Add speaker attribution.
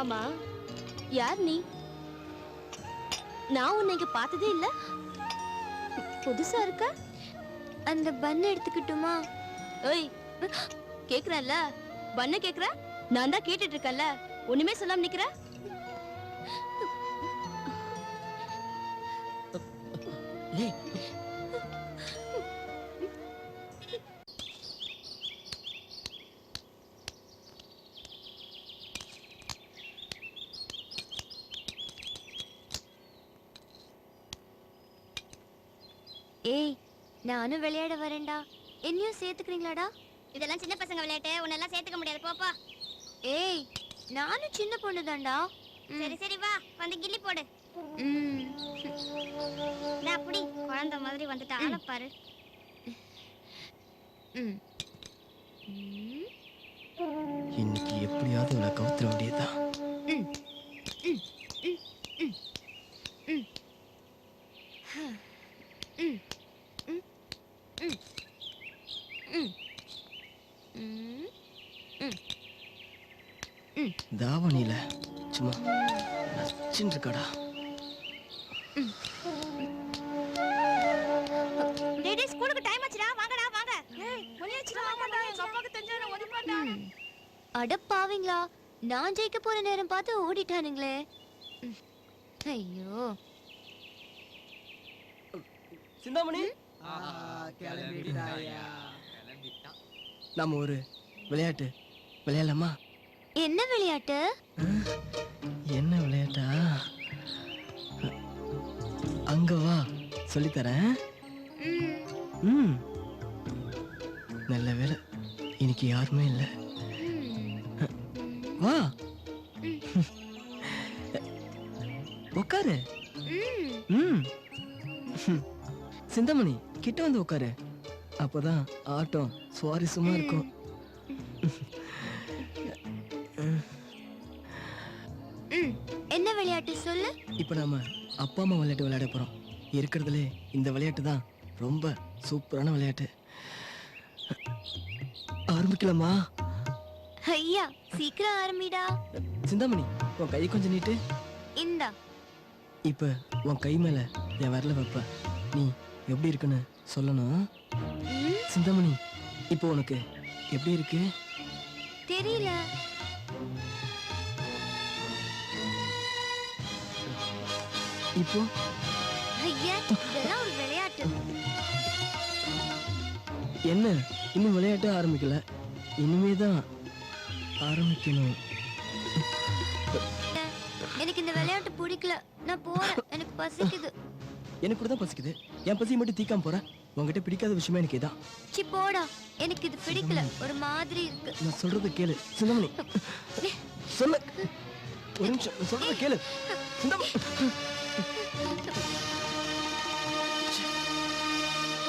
Speaker 1: ஆமா. யார் நீ? நான் உன்னை இங்க பார்த்ததே இல்ல. புதுசா இருக்க?
Speaker 2: அந்த பன் எடுத்துக்கிட்டுமா?
Speaker 1: ஏய் கேக்குறேன்ல. பண்ண கேக்குற? நான் தான் கேட்டுட்டு இருக்கேன்ல. ஒண்ணுமே சொல்லாம நிக்கிற?
Speaker 3: ஏய்
Speaker 2: ஏய் நானும் விளையாட வரேன்டா. என்னையும் சேர்த்துக்கிறீங்களாடா?
Speaker 4: இதெல்லாம் சின்ன பசங்க விளையாட்டு. உன்னெல்லாம் சேர்த்துக்க முடியாது. போப்பா
Speaker 2: ஏய் நானும் சின்ன பொண்ணு தான்டா.
Speaker 4: சரி சரி வா. வந்து கில்லி போடு. அப்படி குழந்தை மாதிரி வந்துட்டு ஆள பாரு.
Speaker 2: ம். ம்
Speaker 3: இன்னைக்கு எப்படியாவது உன்னை கவுத்துற வேண்டியதுதான்.
Speaker 2: ம்.
Speaker 3: தாவணியில சும்மா நச்சுன்னு இருக்கடா
Speaker 4: டேய் டேய் ஸ்கூலுக்கு டைம் ஆச்சுடா. வாங்கடா வாங்க.
Speaker 2: ம். அட பாவிங்களா நான் ஜெயிக்க போற நேரம் பார்த்து ஓடிட்டானுங்களே. ம். ஐயோ.
Speaker 3: சிந்தாமணி? நம்ம ஒரு விளையாட்டு. விளையாடலாமா?
Speaker 2: என்ன விளையாட்டு?
Speaker 3: என்ன விளையாட்டா? அங்க வா சொல்லித்தரேன்.
Speaker 2: ம்.
Speaker 3: நல்ல வேலை இன்னைக்கு யாருமே இல்லை. வா. உட்காரு.
Speaker 2: ம்.
Speaker 3: சிந்தாமணி. கிட்ட வந்து உட்காரு. அப்பதான் ஆட்டம் சுவாரஸ்யமா இருக்கும்.
Speaker 2: என்ன விளையாட்டு சொல்லு?
Speaker 3: இப்போ நாம அப்பா அம்மா விளையாட்டு விளையாட போறோம். இருக்கிறதுலே இந்த விளையாட்டு தான் ரொம்ப சூப்பரான விளையாட்டு. ஆரம்பிக்கலாமா?
Speaker 2: ஐயா சீக்கிரம் ஆரம்பிடா.
Speaker 3: சிந்தாமணி உன் கை கொஞ்சம் நீட்டு.
Speaker 2: இந்தா.
Speaker 3: இப்போ உன் கை மேல என் விரல வைப்ப. நீ எப்படி இருக்குன்னு சொல்லணும். சிந்தாமணி இப்போ உனக்கு எப்படி இருக்கு?
Speaker 2: தெரியல.
Speaker 3: இப்போ?
Speaker 2: ஐயா இதெல்லாம் ஒரு விளையாட்டு.
Speaker 3: என்ன? இன்னும் விளையாட்டு ஆரம்பிக்கல. இனிமே தான் ஆரம்பிக்கணும்.
Speaker 2: எனக்கு இந்த விளையாட்டு பிடிக்கல. நான் போறேன். எனக்கு பசிக்குது.
Speaker 3: எனக்கு கூட தான் பசிக்குது. என் பசியை மட்டும் தீக்காம போற? உன்கிட்ட பிடிக்காத விஷயமே எனக்கு இதான்.
Speaker 2: சி போடா. எனக்கு இது பிடிக்கல. ஒரு மாதிரி இருக்கு.
Speaker 3: நான் சொல்றத கேளு. சிந்தாமணி சொல்லு ஒரு நிமிஷம். சொல்றத கேளு. சிந்தாமணி